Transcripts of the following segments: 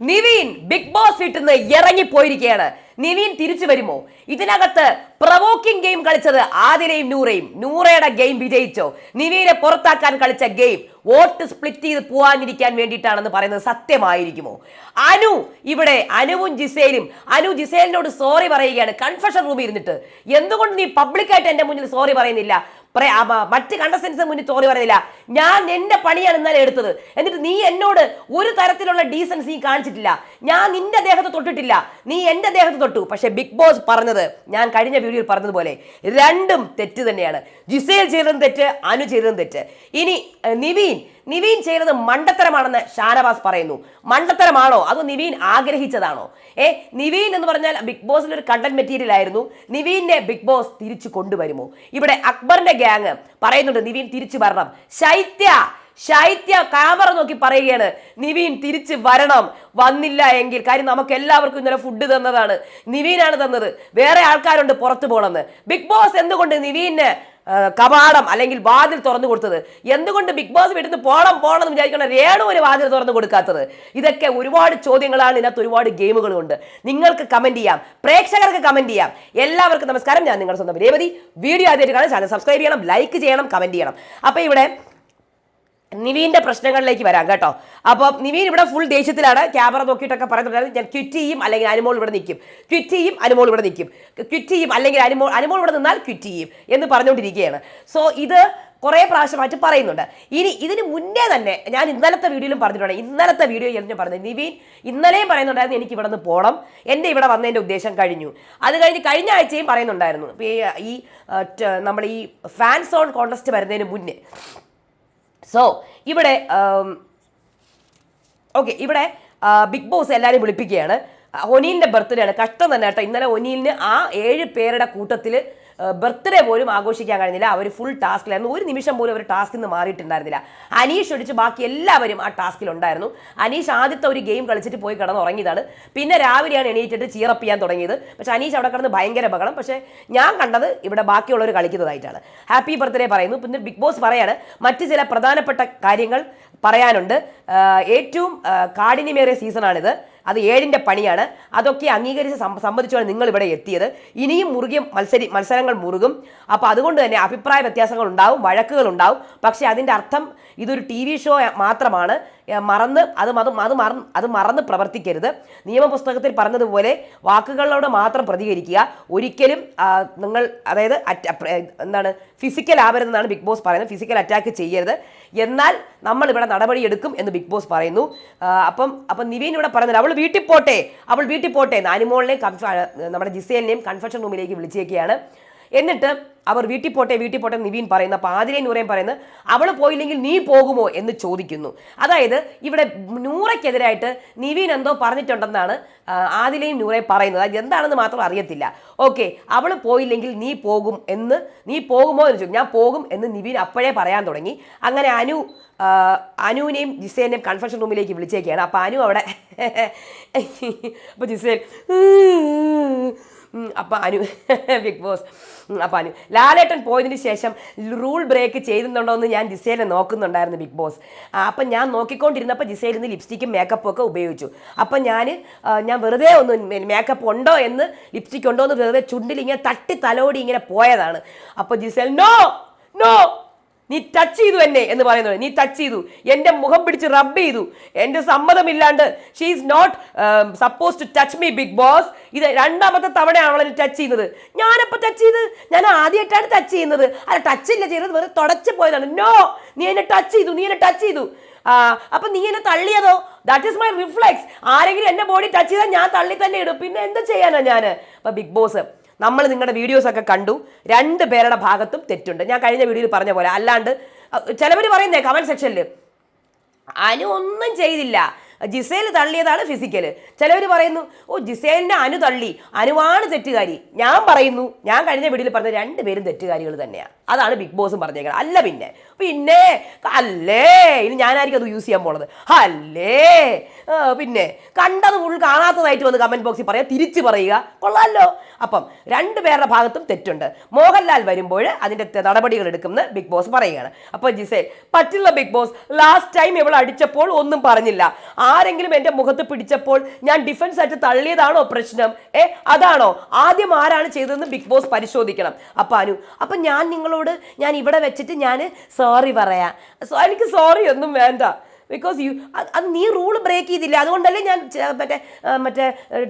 Nivin big boss വീട്ടിൽ നിന്ന് ഇറങ്ങിപ്പോയിരിക്കുകയാണ്. നിവീൻ തിരിച്ചു വരുമോ? ഇതിനകത്ത് പ്രവോക്കിംഗ് ഗെയിം കളിച്ചത് ആദിലയും നൂറയും. നൂറയുടെ ഗെയിം വിജയിച്ചോ? നിവീനെ പുറത്താക്കാൻ കളിച്ച ഗെയിം വോട്ട് സ്പ്ലിറ്റ് ചെയ്ത് പോവാനിരിക്കാൻ വേണ്ടിയിട്ടാണെന്ന് പറയുന്നത് സത്യമായിരിക്കുമോ? അനു ഇവിടെ അനുവും ജിസേലും. അനു ജിസേലിനോട് സോറി പറയുകയാണ്. കൺഫഷൻ റൂമിൽ ഇരുന്നിട്ട്. എന്തുകൊണ്ട് നീ പബ്ലിക്കായിട്ട് എന്റെ മുന്നിൽ സോറി പറയുന്നില്ല? മ- മറ്റ് കണ്ടസ്റ്റൻസ് മുന്നിൽ സോറി പറയുന്നില്ല. ഞാൻ എന്റെ പണിയാണ് ഇന്നലെ എടുത്തത്. എന്നിട്ട് നീ എന്നോട് ഒരു തരത്തിലുള്ള ഡീസൻസ് കാണിച്ചിട്ടില്ല. ഞാൻ നിന്റെ ദേഹത്ത് തൊട്ടിട്ടില്ല. നീ എന്റെ ദേഹത്ത് തൊട്ടു. പക്ഷെ ബിഗ് ബോസ് പറഞ്ഞത് ഞാൻ കഴിഞ്ഞ വീഡിയോയിൽ പറഞ്ഞതുപോലെ രണ്ടും തെറ്റ് തന്നെയാണ്. ജിസേൽ ചെയ്തതും തെറ്റ് അനു ചെയ്തതും തെറ്റ്. ഇനി നിവീൻ നിവീൻ ചെയ്തത് മണ്ടത്തരമാണെന്ന് ഷാനവാസ് പറയുന്നു. മണ്ടത്തരമാണോ? അതോ നിവീൻ ആഗ്രഹിച്ചതാണോ? ഏ നിവീൻ എന്ന് പറഞ്ഞാൽ ബിഗ് ബോസിൽ ഒരു കണ്ടന്റ് മെറ്റീരിയൽ ആയിരുന്നു. നിവീനെ ബിഗ് ബോസ് തിരിച്ചു കൊണ്ടുവരുമോ? ഇവിടെ അക്ബറിന്റെ ഗ്യാങ് പറയുന്നുണ്ട് നിവീൻ തിരിച്ചു വരണം. ശൈത്യ ശൈത്യ ക്യാമറ നോക്കി പറയുകയാണ്. നിവീൻ തിരിച്ച് വരണം. വന്നില്ല എങ്കിൽ. കാര്യം നമുക്ക് എല്ലാവർക്കും ഇന്നലെ ഫുഡ് തന്നതാണ്. നിവീനാണ് തന്നത്. വേറെ ആൾക്കാരുണ്ട് പുറത്തു പോകണമെന്ന് ബിഗ് ബോസ് എന്തുകൊണ്ട് നിവീന് ആ, കവാടം അല്ലെങ്കിൽ വാതിൽ തുറന്നു കൊടുത്തത്. എന്തുകൊണ്ട് ബിഗ് ബോസ് വീട്ടിൽ നിന്ന് പോണം പോണം എന്ന് വിചാരിക്കുന്ന രേണു ഒരു വാതിൽ തുറന്നു കൊടുക്കാത്തത്? ഇതൊക്കെ ഒരുപാട് ചോദ്യങ്ങളാണ് ഇതിനകത്ത് ഒരുപാട് ഗെയിമുകളുണ്ട് നിങ്ങൾക്ക് കമന്റ് ചെയ്യാം പ്രേക്ഷകർക്ക് കമന്റ് ചെയ്യാം. എല്ലാവർക്കും നമസ്കാരം. ഞാൻ നിങ്ങളുടെ സ്വന്തം രേവതി. വീഡിയോ ആദ്യമായിട്ട് കാണാൻ ചാനൽ സബ്സ്ക്രൈബ് ചെയ്യണം ലൈക്ക് ചെയ്യണം കമന്റ് ചെയ്യണം. അപ്പോൾ ഇവിടെ നിവീന്റെ പ്രശ്നങ്ങളിലേക്ക് വരാം കേട്ടോ. അപ്പോൾ നിവീൻ ഇവിടെ ഫുൾ ദേഷ്യത്തിലാണ്. ക്യാമറ നോക്കിയിട്ടൊക്കെ പറയുന്നുണ്ടായിരുന്നു ഞാൻ ക്വിറ്റ് ചെയ്യും അല്ലെങ്കിൽ അനുമോൾ ഇവിടെ നിൽക്കും. ക്വിറ്റ് ചെയ്യും അനുമോൾ ഇവിടെ നിൽക്കും. ക്വിറ്റ് ചെയ്യും അല്ലെങ്കിൽ അനുമോൾ അനുമോൾ ഇവിടെ നിന്നാൽ ക്വിറ്റ് ചെയ്യും എന്ന് പറഞ്ഞുകൊണ്ടിരിക്കുകയാണ്. സോ ഇത് കുറേ പ്രാവശ്യമായിട്ട് പറയുന്നുണ്ട്. ഇനി ഇതിന് മുന്നേ തന്നെ ഞാൻ ഇന്നലത്തെ വീഡിയോയിലും പറഞ്ഞിട്ടുണ്ട്. ഇന്നലത്തെ വീഡിയോ ഞാൻ പറഞ്ഞത് നിവീൻ ഇന്നലെയും പറയുന്നുണ്ടായിരുന്നു എനിക്ക് ഇവിടെ നിന്ന് പോകണം എന്റെ ഇവിടെ വന്നതിന്റെ ഉദ്ദേശം കഴിഞ്ഞു. അത് കഴിഞ്ഞ് കഴിഞ്ഞ ആഴ്ചയും പറയുന്നുണ്ടായിരുന്നു. ഈ നമ്മുടെ ഈ ഫാൻസ് ഓൺ കോൺടെസ്റ്റ് വരുന്നതിന് മുന്നേ. സോ ഇവിടെ ഓക്കെ ഇവിടെ ബിഗ് ബോസ് എല്ലാവരും വിളിപ്പിക്കുകയാണ്. ഒനീലിന്റെ ബർത്ത്ഡേ ആണ്. കഷ്ടം തന്നെ കേട്ടോ. ഇന്നലെ ഒനീലിന് ആ ഏഴ് പേരുടെ കൂട്ടത്തിൽ ബർത്ത്ഡേ പോലും ആഘോഷിക്കാൻ കഴിഞ്ഞില്ല. അവർ ഫുൾ ടാസ്കിലായിരുന്നു ഒരു നിമിഷം പോലും അവർ ടാസ്കിൽ നിന്ന് മാറിയിട്ടുണ്ടായിരുന്നില്ല. അനീഷ് ഒഴിച്ച് ബാക്കി എല്ലാവരും ആ ടാസ്കിൽ ഉണ്ടായിരുന്നു. അനീഷ് ആദ്യത്തെ ഒരു ഗെയിം കളിച്ചിട്ട് പോയി കിടന്ന് ഉറങ്ങിയതാണ് പിന്നെ രാവിലെയാണ് എണീറ്റിട്ട് ചീറപ്പ് ചെയ്യാൻ തുടങ്ങിയത്. പക്ഷേ അനീഷ് അവിടെ കിടന്ന് ഭയങ്കര ബഹളം. പക്ഷേ ഞാൻ കണ്ടത് ഇവിടെ ബാക്കിയുള്ളവർ കളിക്കുന്നതായിട്ടാണ്. ഹാപ്പി ബർത്ത്ഡേ പറയുന്നു. പിന്നെ ബിഗ് ബോസ് പറയാണ് മറ്റ് ചില പ്രധാനപ്പെട്ട കാര്യങ്ങൾ പറയാനുണ്ട്. ഏറ്റവും കാഠിന്യമേറിയ സീസണാണിത് അത് ഏഴിന്റെ പണിയാണ്. അതൊക്കെ അംഗീകരിച്ച് സംബന്ധിച്ചാണ് നിങ്ങൾ ഇവിടെ എത്തിയത്. ഇനിയും മുറുകിയ മത്സരി മത്സരങ്ങൾ മുറുകും. അപ്പോൾ അതുകൊണ്ട് തന്നെ അഭിപ്രായ വ്യത്യാസങ്ങൾ ഉണ്ടാവും വഴക്കുകൾ ഉണ്ടാവും. പക്ഷേ അതിന്റെ അർത്ഥം ഇതൊരു ടി വി ഷോ മാത്രമാണ്. മറന്ന് അത് അത് അത് മറന്ന് അത് മറന്ന് പ്രവർത്തിക്കരുത്. നിയമപുസ്തകത്തിൽ പറഞ്ഞതുപോലെ വാക്കുകളോട് മാത്രം പ്രതികരിക്കുക. ഒരിക്കലും നിങ്ങൾ അതായത് എന്താണ് ഫിസിക്കൽ ആവരുതെന്നാണ് ബിഗ് ബോസ് പറയുന്നത്. ഫിസിക്കൽ അറ്റാക്ക് ചെയ്യരുത്. എന്നാൽ നമ്മൾ ഇവിടെ നടപടിയെടുക്കും എന്ന് ബിഗ് ബോസ് പറയുന്നു. അപ്പം അപ്പം നിവീൻ ഇവിടെ പറയുന്നത് അവൾ വീട്ടിൽ പോട്ടെ അവൾ വീട്ടിൽ പോട്ടെ നാനിമോളിനെയും നമ്മുടെ ജിസേലിനെയും കൺഫെഷൻ റൂമിലേക്ക് വിളിച്ചേക്കുകയാണ്. എന്നിട്ട് അവർ വീട്ടിൽ പോട്ടെ വീട്ടിൽ പോട്ടെ നിവീൻ പറയുന്നു. പാതിരെ നൂറേം പറയുന്നത് അവൾ പോയില്ലെങ്കിൽ നീ പോകുമോ? എന്ന് ചോദിക്കുന്നു. അതായത് ഇവിടെ നൂറയ്ക്കെതിരായിട്ട് നിവീൻ എന്തോ പറഞ്ഞിട്ടുണ്ടെന്നാണ് ആദിലയും നൂറയും പറയുന്നത്. അത് എന്താണെന്ന് മാത്രം അറിയത്തില്ല. ഓക്കെ അവൾ പോയില്ലെങ്കിൽ നീ പോകും എന്ന് നീ പോകുമോ? എന്ന് ചോദിച്ചു. ഞാൻ പോകും എന്ന് നിവീൻ അപ്പോഴേ പറയാൻ തുടങ്ങി. അങ്ങനെ അനു അനുവിനെയും ജിസേനെയും കൺഫെഷൻ റൂമിലേക്ക് വിളിച്ചേക്കാണ്. അപ്പോൾ അനു അവിടെ അപ്പോൾ ജിസേൻ അപ്പൊ അനു ബിഗ് ബോസ്. അപ്പൊ അനു. ലാലേട്ടൻ പോയതിന് ശേഷം റൂൾ ബ്രേക്ക് ചെയ്യുന്നുണ്ടോ എന്ന് ഞാൻ ജിസേലിനെ നോക്കുന്നുണ്ടായിരുന്നു ബിഗ് ബോസ്. അപ്പൊ ഞാൻ നോക്കിക്കൊണ്ടിരുന്നപ്പോൾ ജിസേലിൽ നിന്ന് ലിപ്സ്റ്റിക്കും മേക്കപ്പും ഒക്കെ ഉപയോഗിച്ചു. അപ്പം ഞാൻ ഞാൻ വെറുതെ ഒന്ന് മേക്കപ്പ് ഉണ്ടോ എന്ന് ലിപ്സ്റ്റിക് ഉണ്ടോ എന്ന് വെറുതെ ചുണ്ടിൽ ഇങ്ങനെ തട്ടി തലോടി ഇങ്ങനെ പോയതാണ്. അപ്പോൾ ജിസേൽ നോ നോ നീ ടച്ച് ചെയ്തു എന്നെ എന്ന് പറയുന്നത്. നീ ടച്ച് ചെയ്തു. എന്റെ മുഖം പിടിച്ച് റബ്ബ് ചെയ്തു. എന്റെ സമ്മതമില്ലാണ്ട് she is not suppose to touch me Bigg Boss ഇത് രണ്ടാമത്തെ തവണയാണ് അവളെ ടച്ച് ചെയ്യുന്നത്. ഞാനപ്പോൾ ടച്ച് ചെയ്ത്? ഞാൻ ആദ്യമായിട്ടാണ് ടച്ച് ചെയ്യുന്നത്. അല്ല ടച്ച് ഇല്ല ചെയ്തത് വെറുതെ തുടച്ച് പോയതാണ്. നോ നീ എന്നെ ടച്ച് ചെയ്തു നീ എന്നെ ടച്ച് ചെയ്തു. അപ്പൊ നീ എന്നെ തള്ളിയതോ? ദാറ്റ് ഈസ് മൈ റിഫ്ലെക്സ് ആരെങ്കിലും എന്റെ ബോഡി ടച്ച് ചെയ്താൽ ഞാൻ തള്ളി തന്നെ ഇടും. പിന്നെ എന്ത് ചെയ്യാനാ ഞാൻ അപ്പൊ ബിഗ് ബോസ് നമ്മൾ നിങ്ങളുടെ വീഡിയോസ് ഒക്കെ കണ്ടു. രണ്ട് പേരുടെ ഭാഗത്തും തെറ്റുണ്ട്. ഞാൻ കഴിഞ്ഞ വീഡിയോയിൽ പറഞ്ഞ പോലെ. അല്ലാണ്ട് ചിലവർ പറയുന്നേ കമന്റ് സെക്ഷനിൽ അനു ഒന്നും ചെയ്തില്ല. ജിസേൽ തള്ളിയതാണ് ഫിസിക്കൽ ചിലവർ പറയുന്നു ഓ ജിസേലിനെ അനു തള്ളി. അനുവാണ് തെറ്റുകാരി. ഞാൻ പറയുന്നു ഞാൻ കഴിഞ്ഞ വീഡിയോയിൽ പറഞ്ഞ രണ്ട് പേരും തെറ്റുകാരികൾ തന്നെയാണ് അതാണ് ബിഗ് ബോസും പറഞ്ഞേക്കുന്നത് അല്ല പിന്നെ. പിന്നെ അല്ലേ? ഇനി ഞാനായിരിക്കും അത് യൂസ് ചെയ്യാൻ പോണത്. അല്ലേ? പിന്നെ കണ്ടത് ഫുൾ കാണാത്തതായിട്ട് വന്ന് കമന്റ് ബോക്സിൽ പറയാ തിരിച്ച് പറയുക. കൊള്ളാമല്ലോ അപ്പം രണ്ട് പേരുടെ ഭാഗത്തും തെറ്റുണ്ട്. മോഹൻലാൽ വരുമ്പോൾ അതിന്റെ ത- നടപടികൾ എടുക്കുമെന്ന് ബിഗ് ബോസ് പറയുകയാണ്. അപ്പൊ ജിസേ പറ്റുള്ള ബിഗ് ബോസ് ലാസ്റ്റ് ടൈം ഇവൾ അടിച്ചപ്പോൾ ഒന്നും പറഞ്ഞില്ല. ആരെങ്കിലും എന്റെ മുഖത്ത് പിടിച്ചപ്പോൾ ഞാൻ ഡിഫൻസ് ആയിട്ട് തള്ളിയതാണോ പ്രശ്നം? ഏ അതാണോ? ആദ്യം ആരാണ് ചെയ്തതെന്ന് ബിഗ് ബോസ് പരിശോധിക്കണം. അപ്പൊ അനു അപ്പൊ ഞാൻ നിങ്ങളോട് ഞാൻ ഇവിടെ വെച്ചിട്ട് ഞാൻ സോറി പറയാം. എനിക്ക് സോറി ഒന്നും വേണ്ട. ബിക്കോസ് യു അത് നീ റൂൾ ബ്രേക്ക് ചെയ്തില്ല. അതുകൊണ്ടല്ലേ ഞാൻ മറ്റേ മറ്റേ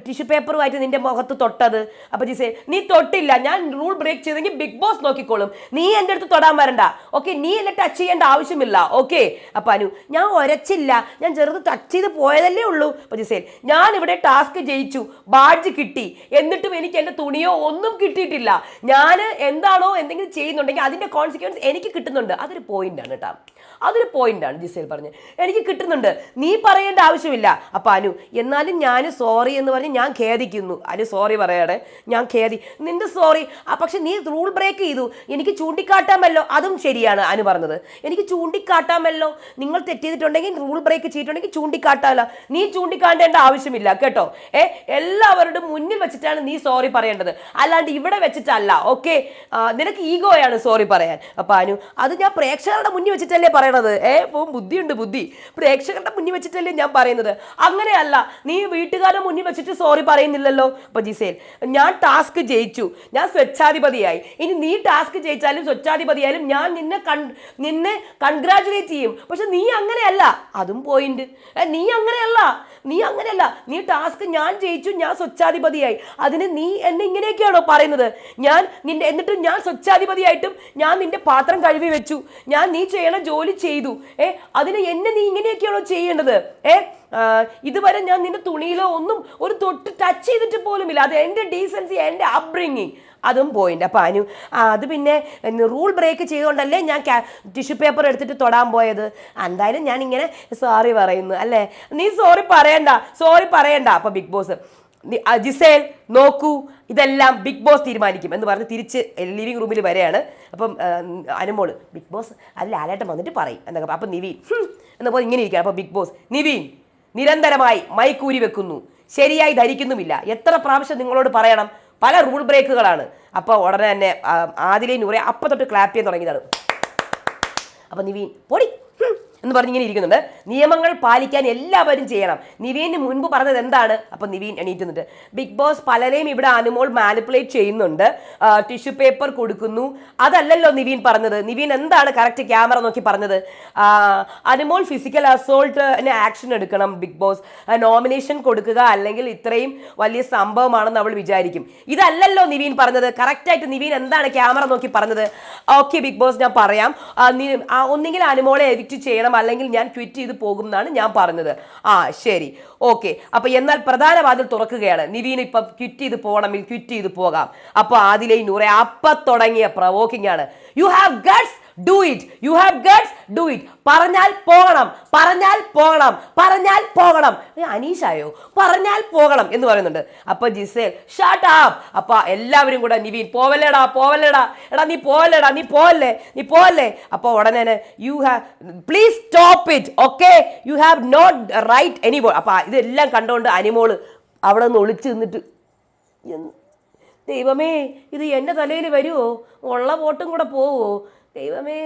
ടിഷ്യൂ പേപ്പറുമായിട്ട് നിന്റെ മുഖത്ത് തൊട്ടത്. അപ്പൊ ജിസേ നീ തൊട്ടില്ല. ഞാൻ റൂൾ ബ്രേക്ക് ചെയ്തെങ്കിൽ ബിഗ് ബോസ് നോക്കിക്കോളും. നീ എന്റെ അടുത്ത് തൊടാൻ വരണ്ട. ഓക്കെ നീ എന്നെ ടച്ച് ചെയ്യേണ്ട ആവശ്യമില്ല. ഓക്കെ അപ്പൊ അനു ഞാൻ ഒരച്ചില്ല. ഞാൻ ചെറുത് ടച്ച് ചെയ്ത് പോയതല്ലേ ഉള്ളൂ. അപ്പൊ ജിസേൽ ഞാൻ ഇവിടെ ടാസ്ക് ജയിച്ചു. ബാഡ്ജ് കിട്ടി. എന്നിട്ടും എനിക്ക് എന്റെ തുണിയോ ഒന്നും കിട്ടിയിട്ടില്ല. ഞാൻ എന്താണോ എന്തെങ്കിലും ചെയ്യുന്നുണ്ടെങ്കിൽ അതിന്റെ കോൺസിക്വൻസ് എനിക്ക് കിട്ടുന്നുണ്ട്. അതൊരു പോയിന്റ് ആണ് കേട്ടോ. അതൊരു പോയിന്റ് ആണ് ജിസേൽ പറഞ്ഞ്. എനിക്ക് കിട്ടുന്നുണ്ട്. നീ പറയേണ്ട ആവശ്യമില്ല. അപ്പൊ അനു എന്നാലും ഞാൻ സോറി എന്ന് പറഞ്ഞ് ഞാൻ ഖേദിക്കുന്നു. അനു സോറി പറയാടെ ഞാൻ ഖേദി. നിന്റെ സോറി പക്ഷെ നീ റൂൾ ബ്രേക്ക് ചെയ്തു. എനിക്ക് ചൂണ്ടിക്കാട്ടാമല്ലോ. അതും ശരിയാണ് അനു പറഞ്ഞത്. എനിക്ക് ചൂണ്ടിക്കാട്ടാമല്ലോ. നിങ്ങൾ തെറ്റെയ്തിട്ടുണ്ടെങ്കിൽ റൂൾ ബ്രേക്ക് ചെയ്തിട്ടുണ്ടെങ്കിൽ ചൂണ്ടിക്കാട്ടാമല്ലോ. നീ ചൂണ്ടിക്കാട്ടേണ്ട ആവശ്യമില്ല കേട്ടോ? ഏ എല്ലാവരുടെ മുന്നിൽ വെച്ചിട്ടാണ് നീ സോറി പറയേണ്ടത്. അല്ലാണ്ട് ഇവിടെ വെച്ചിട്ടല്ല ഓക്കെ നിനക്ക് ഈഗോയാണ് സോറി പറയാൻ. അപ്പൊ അനു അത് ഞാൻ പ്രേക്ഷകരുടെ മുന്നിൽ വെച്ചിട്ടല്ലേ പറയണത്? ഏ ഇപ്പം ബുദ്ധിയുണ്ട് ബുദ്ധി. പ്രേക്ഷകരുടെ മുന്നിൽ വെച്ചിട്ടല്ലേ ഞാൻ പറയുന്നത്. അങ്ങനെയല്ല നീ വീട്ടുകാരുടെ മുന്നിൽ വെച്ചിട്ട് സോറി പറയുന്നില്ലല്ലോ. അപ്പൊ ജിസേൽ ഞാൻ ടാസ്ക് ജയിച്ചു. ഞാൻ സ്വച്ഛാധിപതിയായി. ഇനി നീ ടാസ്ക് ജയിച്ചാലും സ്വച്ഛാധിപതിയായാലും ഞാൻ നിന്നെ കൺ നിന്നെ കൺഗ്രാചുലേറ്റ് ചെയ്യും. പക്ഷെ നീ അങ്ങനെയല്ല. അതും പോയിന്റ് നീ അങ്ങനെയല്ല. നീ അങ്ങനെയല്ല. നീ ടാസ്ക് ഞാൻ ജയിച്ചു ഞാൻ സ്വച്ഛാധിപതിയായി. അതിന് നീ എന്നെ ഇങ്ങനെയൊക്കെയാണോ പറയുന്നത്? ഞാൻ നിന്റെ എന്നിട്ട് ഞാൻ സ്വച്ഛാധിപതിയായിട്ടും ഞാൻ നിന്റെ പാത്രം കഴുകി വെച്ചു. ഞാൻ നീ ചെയ്യണ ജോലി ചെയ്തു. ഏ അതിന് എന്നെ നീ ഇങ്ങനെയൊക്കെയാണോ ചെയ്യേണ്ടത്? ഏ ഇതുവരെ ഞാൻ നിന്റെ തുണിയിലോ ഒന്നും ഒരു തൊട്ട് ടച്ച് ചെയ്തിട്ട് പോലുമില്ല. അത് എന്റെ ഡീസൻസി എന്റെ അപ്ബ്രിങ്ങിങ് അതും പോയിന്റ്. അപ്പം അനു അത് പിന്നെ റൂൾ ബ്രേക്ക് ചെയ്തുകൊണ്ടല്ലേ ഞാൻ ടിഷ്യൂ പേപ്പർ എടുത്തിട്ട് തൊടാൻ പോയത്. എന്തായാലും ഞാൻ ഇങ്ങനെ സോറി പറയുന്നു. അല്ലേ? നീ സോറി പറയണ്ട. സോറി പറയണ്ട. അപ്പം ബിഗ് ബോസ് ജിസേൽ നോക്കൂ ഇതെല്ലാം ബിഗ് ബോസ് തീരുമാനിക്കും എന്ന് പറഞ്ഞ് തിരിച്ച് ലിവിംഗ് റൂമിൽ വരെയാണ്. അപ്പം അനുമോൾ ബിഗ് ബോസ് അല്ല ആലേട്ടം വന്നിട്ട് പറയും എന്നൊക്കെ അപ്പം നിവീൻ എന്നപ്പോൾ ഇങ്ങനെ ഇരിക്കുക അപ്പം ബിഗ് ബോസ് നിവീൻ നിരന്തരമായി മൈക്കൂരി വെക്കുന്നു. ശരിയായി ധരിക്കുന്നുമില്ല. എത്ര പ്രാവശ്യം നിങ്ങളോട് പറയണം? പല റൂൾ ബ്രേക്കുകളാണ് അപ്പോൾ ഉടനെ തന്നെ ആദിലേ നൂറെ അപ്പം തൊട്ട് ക്ലാപ്പ് ചെയ്യാൻ തുടങ്ങിയതാണ്. അപ്പോൾ നിവീൻ പൊടി. എന്ന് പറഞ്ഞ് ഇങ്ങനെ ഇരിക്കുന്നുണ്ട്. നിയമങ്ങൾ പാലിക്കാൻ എല്ലാവരും ചെയ്യണം. നിവീന് മുൻപ് പറഞ്ഞത് എന്താണ്? അപ്പൊ നിവീൻ എണീറ്റുന്നുണ്ട് ബിഗ് ബോസ് പലരെയും ഇവിടെ അനുമോൾ മാനിപ്പുലേറ്റ് ചെയ്യുന്നുണ്ട്. ടിഷ്യൂ പേപ്പർ കൊടുക്കുന്നു. അതല്ലല്ലോ നിവീൻ പറഞ്ഞത്. നിവീൻ എന്താണ് കറക്റ്റ് ക്യാമറ നോക്കി പറഞ്ഞത്? അനുമോൾ ഫിസിക്കൽ അസോൾട്ടിന് ആക്ഷൻ എടുക്കണം ബിഗ് ബോസ് നോമിനേഷൻ കൊടുക്കുക അല്ലെങ്കിൽ ഇത്രയും വലിയ സംഭവമാണെന്ന് അവൾ വിചാരിക്കും. ഇതല്ലല്ലോ നിവീൻ പറഞ്ഞത്. കറക്റ്റായിട്ട് നിവീൻ എന്താണ് ക്യാമറ നോക്കി പറഞ്ഞത്? ഓക്കെ ബിഗ് ബോസ് ഞാൻ പറയാം. ഒന്നെങ്കിൽ അനുമോളെ എഡിറ്റ് ചെയ്യണം അല്ലെങ്കിൽ ഞാൻ ക്വിറ്റ് ചെയ്ത് പോകും എന്നാണ് ഞാൻ പറഞ്ഞത്. ആ ശരി. ഓക്കെ. അപ്പൊ എന്നാൽ പ്രധാന വാതിൽ തുറക്കുകയാണ്. നിവീൻ ഇപ്പം ക്വിറ്റ് ചെയ്ത് പോകണമെങ്കിൽ ക്വിറ്റ് ചെയ്ത് പോകാം. അപ്പൊ ആദിലൈ നൂറെ അപ്പ തുടങ്ങിയ പ്രവോക്കിംഗ് ആണ്. You have guts do it you have guts do it പറഞ്ഞാൽ പോകണം. പറഞ്ഞാൽ പോകണം. പറഞ്ഞാൽ പോകണം. അനീഷായോ? പറഞ്ഞാൽ പോകണം എന്ന് പറയുന്നുണ്ട്. അപ്പൊ ജിസേൽ ഷാട്ട് ആപ്പ് അപ്പൊ എല്ലാവരും കൂടെ നിവീൻ പോവല്ലേടാ പോവല്ലേടാ. എടാ നീ പോവല്ലേടാ നീ പോവല്ലേ നീ പോവല്ലേ. അപ്പൊ ഉടനെ you have please stop it okay you have not right any ball അപ്പൊ ഇതെല്ലാം കണ്ടുകൊണ്ട് അനിമോൾ അവിടെ നിന്ന് ഒളിച്ചു നിന്നിട്ട് ദൈവമേ ഇത് എന്റെ തലയിൽ വരുമോ ഉള്ള വോട്ടും കൂടെ പോവോ? ദൈവമേ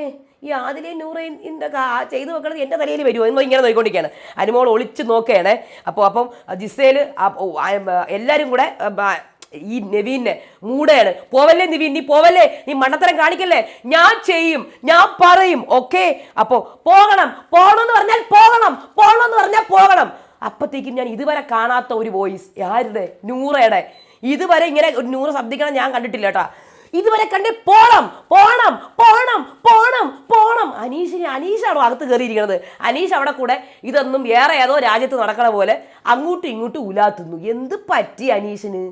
ഈ ആദിലെ നൂറ് എന്താ ചെയ്തു നോക്കണത് എന്റെ തലയിൽ വരുമോ എന്ന് ഇങ്ങനെ നോക്കിക്കൊണ്ടിരിക്കുകയാണ് അനുമോൾ ഒളിച്ച് നോക്കുകയാണ്. അപ്പോൾ അപ്പം ജിസേൽ എല്ലാവരും കൂടെ ഈ നവീനെ മൂടയാണ്. പോവല്ലേ നിവീൻ? നീ പോവല്ലേ? നീ മണ്ണത്തരം കാണിക്കല്ലേ? ഞാൻ ചെയ്യും. ഞാൻ പറയും. ഓക്കെ? അപ്പോൾ പോകണം. പോകണമെന്ന് പറഞ്ഞാൽ പോകണം. പോകണമെന്ന് പറഞ്ഞാൽ പോകണം. അപ്പത്തേക്കും ഞാൻ ഇതുവരെ കാണാത്ത ഒരു വോയിസ്. ആരുടെ? നൂറയുടെ. ഇതുവരെ ഇങ്ങനെ ഒരു നൂറ് ശബ്ദിക്കണം ഞാൻ കണ്ടിട്ടില്ല കേട്ടാ. ഇതുവരെ കണ്ടേ പോണം പോണം പോണം പോണം പോണം. അനീഷിന് അനീഷാണോ അകത്ത് കയറിയിരിക്കുന്നത് അനീഷ് അവിടെ കൂടെ ഇതൊന്നും വേറെ ഏതോ രാജ്യത്ത് നടക്കണ പോലെ അങ്ങോട്ടും ഇങ്ങോട്ടും ഉലാത്തുന്നു. എന്ത് പറ്റി അനീഷിന്?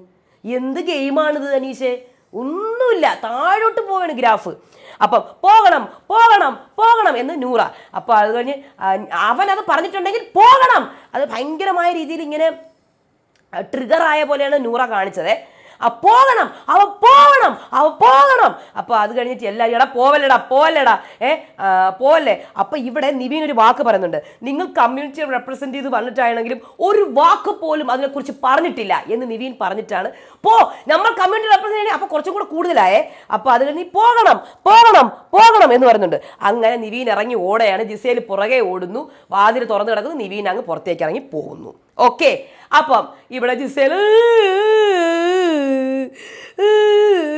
എന്ത് ഗെയിമാണിത് അനീഷെ? ഒന്നുമില്ല. താഴോട്ട് പോവാണ് ഗ്രാഫ്. അപ്പം പോകണം പോകണം പോകണം എന്ന് നൂറ. അപ്പോൾ അത് കഴിഞ്ഞ് അത് പറഞ്ഞിട്ടുണ്ടെങ്കിൽ പോകണം. അത് ഭയങ്കരമായ രീതിയിൽ ഇങ്ങനെ ട്രിഗർ ആയ പോലെയാണ് നൂറ കാണിച്ചത്. ആ പോകണം അവ പോകണം അവ പോകണം. അപ്പോൾ അത് കഴിഞ്ഞിട്ട് എല്ലാവരും എടാ പോവല്ലടാ പോവല്ലടാ. ഏ പോവല്ലേ? അപ്പൊ ഇവിടെ നിവീൻ ഒരു വാക്ക് പറയുന്നുണ്ട്. നിങ്ങൾ കമ്മ്യൂണിറ്റി റെപ്രസെന്റ് ചെയ്ത് വന്നിട്ടാണെങ്കിലും ഒരു വാക്ക് പോലും അതിനെക്കുറിച്ച് പറഞ്ഞിട്ടില്ല എന്ന് നിവീൻ പറഞ്ഞിട്ടാണ്. പോ നമ്മൾ കമ്മ്യൂണിറ്റി റെപ്രസെന്റ് ചെയ്യണേ അപ്പൊ കുറച്ചും കൂടെ കൂടുതലായേ. അപ്പൊ അത് നീ പോകണം പോകണം പോകണം എന്ന് പറയുന്നുണ്ട്. അങ്ങനെ നിവീൻ ഇറങ്ങി ഓടെയാണ്. ജിസയിൽ പുറകെ ഓടുന്നു. വാതിൽ തുറന്നു കിടക്കുന്നു. നിവീൻ അങ്ങ് പുറത്തേക്ക് ഇറങ്ങി പോകുന്നു. ഓക്കെ. അപ്പം ഇവിടെ ജിസേൽ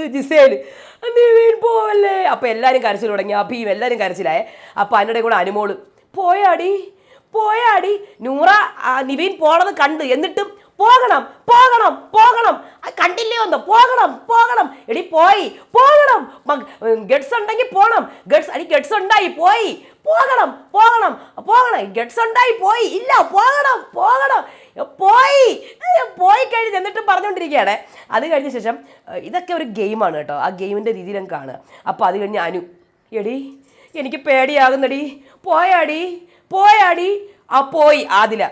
ജിസേൽ വീൺ പോവല്ലേ? അപ്പൊ എല്ലാരും കരച്ചിൽ തുടങ്ങി. അഭിയും എല്ലാരും കരച്ചിലായേ. അപ്പൊ അതിന്റെ കൂടെ അനുമോൾ പോയാടി പോയാടി. നൂറ ആ, നിവീൻ പോണത് കണ്ട്. എന്നിട്ടും പോകണം പോകണം പോകണം. ആ, കണ്ടില്ലേ ഒന്ന്? പോകണം പോകണം. എടി പോയി പോകണം. ഗഡ്സ് ഉണ്ടെങ്കിൽ പോണം. ഗഡ്സ് അടി ഗഡ്സ് ഉണ്ടായി പോയി. പോകണം പോകണം പോകണം. ഗഡ്സ് ഉണ്ടായി പോയി. ഇല്ല പോകണം പോകണം. പോയി. പോയി കഴിഞ്ഞ് എന്നിട്ട് പറഞ്ഞുകൊണ്ടിരിക്കുകയാണ് അത് കഴിഞ്ഞ ശേഷം ഇതൊക്കെ ഒരു ഗെയിമാണ് കേട്ടോ. ആ ഗെയിമിന്റെ രീതിയിൽ ഞാൻ കാണുക. അപ്പോൾ അത് കഴിഞ്ഞ് അനു എടി എനിക്ക് പേടിയാകുന്നടി. പോയാടി പോയാടി. ആ പോയി ആദില.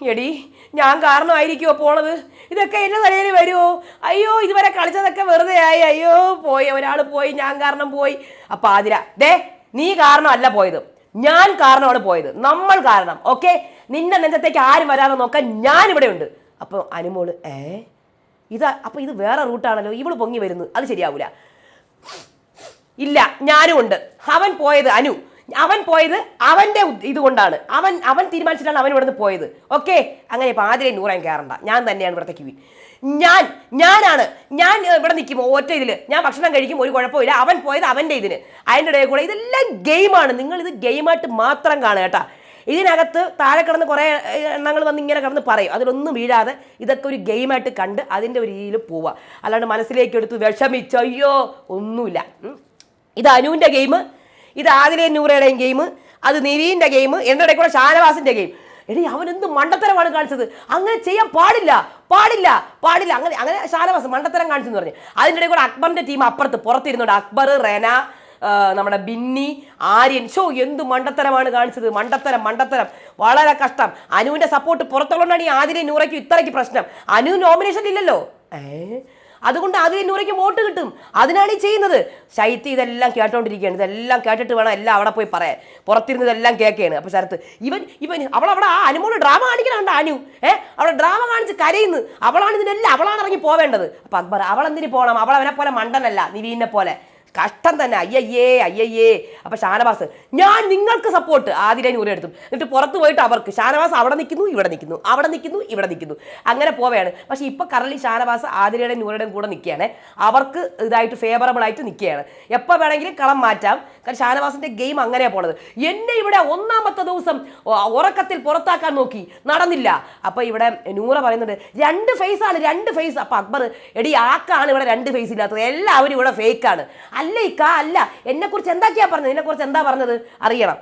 എടി ഞാൻ കാരണമായിരിക്കുമോ പോണത്? ഇതൊക്കെ എന്റെ തലയിൽ വരുമോ അയ്യോ ഇതുവരെ കളിച്ചതൊക്കെ വെറുതെ ആയി. അയ്യോ പോയി ഒരാൾ പോയി ഞാൻ കാരണം പോയി. അപ്പം ആതിര ദേ നീ കാരണമല്ല പോയത്. ഞാൻ കാരണമാണ് പോയത്. നമ്മൾ കാരണം ഓക്കെ? നിന്റെ നെഞ്ചത്തേക്ക് ആരും വരാതെ നോക്കാൻ ഞാൻ ഇവിടെ ഉണ്ട്. അപ്പോൾ അനുമോൾ ഏ? ഇതാ അപ്പോൾ ഇത് വേറെ റൂട്ടാണല്ലോ ഇവൾ പൊങ്ങി വരുന്നു. അത് ശരിയാവൂല. ഇല്ല ഞാനും ഉണ്ട്. അവൻ പോയത് അനു. അവൻ പോയത് അവന്റെ ഇതുകൊണ്ടാണ് അവൻ അവൻ തീരുമാനിച്ചിട്ടാണ് അവൻ ഇവിടുന്ന് പോയത്. ഓക്കെ? അങ്ങനെ ഇപ്പൊ ആദ്യം നൂറാൻ കയറണ്ട ഞാൻ തന്നെയാണ് ഇവിടത്തെ ക്യൂവിൻ ഞാൻ ഞാനാണ്. ഞാൻ ഇവിടെ നിൽക്കും. ഒറ്റ ഇതിൽ ഞാൻ ഭക്ഷണം കഴിക്കും. ഒരു കുഴപ്പമില്ല അവൻ പോയത് അവന്റെ ഇതിന്. അതിന്റെ ഇടയിൽ കൂടെ ഇതെല്ലാം ഗെയിമാണ്. നിങ്ങൾ ഇത് ഗെയിമായിട്ട് മാത്രം കാണുക കേട്ടാ. ഇതിനകത്ത് താഴെ കിടന്ന് കുറേ എണ്ണങ്ങൾ വന്ന് ഇങ്ങനെ കിടന്ന് പറയും. അതിലൊന്നും വീഴാതെ ഇതൊക്കെ ഒരു ഗെയിമായിട്ട് കണ്ട് അതിന്റെ ഒരു രീതിയിൽ പോവുക. അല്ലാണ്ട് മനസ്സിലേക്ക് എടുത്ത് വിഷമിച്ച് അയ്യോ ഒന്നുമില്ല. ഇത് അനുവിന്റെ ഗെയിം ഇത് ആദിലെ നൂറയുടെയും ഗെയിം അത് നിവീന്റെ ഗെയിം എന്റെ ഇടയിൽ കൂടെ ഷാനവാസിന്റെ ഗെയിം. എടി അവൻ എന്ത് മണ്ടത്തരമാണ് കാണിച്ചത്? അങ്ങനെ ചെയ്യാൻ പാടില്ല പാടില്ല പാടില്ല. അങ്ങനെ അങ്ങനെ ഷാനവാസ് മണ്ടത്തരം കാണിച്ചെന്ന് പറഞ്ഞു. അതിന്റെ ഇടയിൽ കൂടെ അക്ബറിന്റെ ടീം അപ്പുറത്ത് പുറത്തിരുന്നുണ്ട് അക്ബർ റെന നമ്മുടെ ബിന്നി ആര്യൻ. ഷോ എന്ത് മണ്ടത്തരമാണ് കാണിച്ചത്. മണ്ടത്തരം മണ്ടത്തരം. വളരെ കഷ്ടം. അനുവിന്റെ സപ്പോർട്ട് പുറത്തുള്ളതുകൊണ്ടാണ് ഈ ആതിരെ നൂറയ്ക്ക് ഇത്രയ്ക്ക് പ്രശ്നം. അനു നോമിനേഷൻ ഇല്ലല്ലോ. അതുകൊണ്ട് ആദ്യം നൂറയ്ക്ക് വോട്ട് കിട്ടും. അതിനാണ് ഈ ചെയ്യുന്നത്. ശൈത്യ ഇതെല്ലാം കേട്ടോണ്ടിരിക്കുകയാണ്. ഇതെല്ലാം കേട്ടിട്ട് വേണം എല്ലാം അവിടെ പോയി പറയാൻ. പുറത്തിരുന്ന് ഇതെല്ലാം കേൾക്കുകയാണ് അപ്പോൾ ശരത്ത് ഇവൻ ഇവൻ അവൾ അവിടെ ആ അനുമോൾ ഡ്രാമ കാണിക്കണുണ്ട് അനു. ഏ? അവിടെ ഡ്രാമ കാണിച്ച് കരയുന്നു. അവളാണ് ഇതിനെല്ലാം അവളാണ് ഇറങ്ങി പോവേണ്ടത്. അപ്പം അക്ബർ അവളെന്തിന് പോകണം അവളവനെ പോലെ മണ്ടനല്ല നിവീനെ പോലെ. കഷ്ടം തന്നെ. അയ്യയ്യേ അയ്യയ്യേ. അപ്പൊ ഷാനവാസ് ഞാൻ നിങ്ങൾക്ക് സപ്പോർട്ട് ആതിരെ നൂറ് എടുത്തു. എന്നിട്ട് പുറത്ത് പോയിട്ട് അവർക്ക് ഷാനവാസ് അവിടെ നിൽക്കുന്നു ഇവിടെ നിൽക്കുന്നു അവിടെ നിൽക്കുന്നു ഇവിടെ നിൽക്കുന്നു. അങ്ങനെ പോവുകയാണ്. പക്ഷേ ഇപ്പൊ കറലി ഷാനവാസ് ആതിരയുടെയും നൂറുടെയും കൂടെ നിൽക്കുകയാണ്. അവർക്ക് ഇതായിട്ട് ഫേവറബിൾ ആയിട്ട് നിൽക്കുകയാണ്. എപ്പോൾ വേണമെങ്കിലും കളം മാറ്റാം. കാരണം ഷാനവാസിന്റെ ഗെയിം അങ്ങനെയാണ് പോണത്. എന്നെ ഇവിടെ ഒന്നാമത്തെ ദിവസം ഉറക്കത്തിൽ പുറത്താക്കാൻ നോക്കി. നടന്നില്ല. അപ്പൊ ഇവിടെ നൂറ പറയുന്നുണ്ട് രണ്ട് ഫേസ് ആണ് രണ്ട് ഫേസ് അപ്പൊ അക്ബർ എടി ആക്കാണ് ഇവിടെ രണ്ട് ഫേസ് ഇല്ലാത്തത്. എല്ലാവരും ഇവിടെ ഫേക്കാണ് അല്ല ഇക്ക അല്ല. എന്നെ കുറിച്ച് എന്താക്കിയാ പറഞ്ഞത്? എന്നെ കുറിച്ച് എന്താ പറഞ്ഞത്? അറിയണം.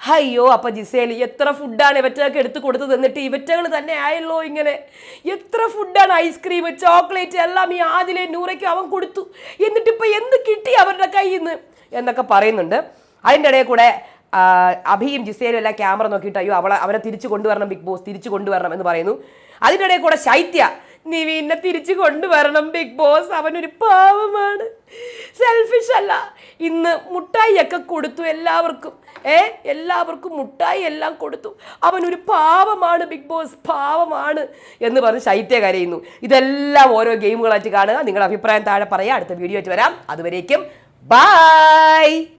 അയ്യോ അപ്പൊ ജിസേൽ എത്ര ഫുഡാണ് ഇവറ്റകൾക്ക് എടുത്ത് കൊടുത്തത് എന്നിട്ട് ഇവറ്റകൾ തന്നെ ആയല്ലോ ഇങ്ങനെ. എത്ര ഫുഡാണ് ഐസ്ക്രീം ചോക്ലേറ്റ് എല്ലാം ഈ ആദിലെ നൂറയ്ക്കും അവൻ കൊടുത്തു. എന്നിട്ട് ഇപ്പൊ എന്ത് കിട്ടി അവരുടെ കയ്യിൽ നിന്ന് എന്നൊക്കെ പറയുന്നുണ്ട്. അതിന്റെ ഇടയിൽ കൂടെ അഭിയും ജിസേലും എല്ലാം ക്യാമറ നോക്കിയിട്ട് അയ്യോ അവളെ അവരെ തിരിച്ചു കൊണ്ടുവരണം ബിഗ് ബോസ് തിരിച്ചു കൊണ്ടുവരണം എന്ന് പറയുന്നു. അതിനിടയിൽ കൂടെ ശൈത്യ നിവീനെ തിരിച്ചു കൊണ്ടുവരണം ബിഗ് ബോസ് അവനൊരു പാവമാണ്. സെൽഫിഷ് അല്ല. ഇന്ന് മുട്ടായിയൊക്കെ കൊടുത്തു എല്ലാവർക്കും. ഏ എല്ലാവർക്കും മുട്ടായി എല്ലാം കൊടുത്തു. അവനൊരു പാവമാണ് ബിഗ് ബോസ് പാവമാണ് എന്ന് പറഞ്ഞ് ശൈത്യ കരയുന്നു. ഇതെല്ലാം ഓരോ ഗെയിമുകളായിട്ട് കാണുക. നിങ്ങളുടെ അഭിപ്രായം താഴെ പറയാം അടുത്ത വീഡിയോ ആയിട്ട് വരാം. അതുവരേക്കും ബൈ!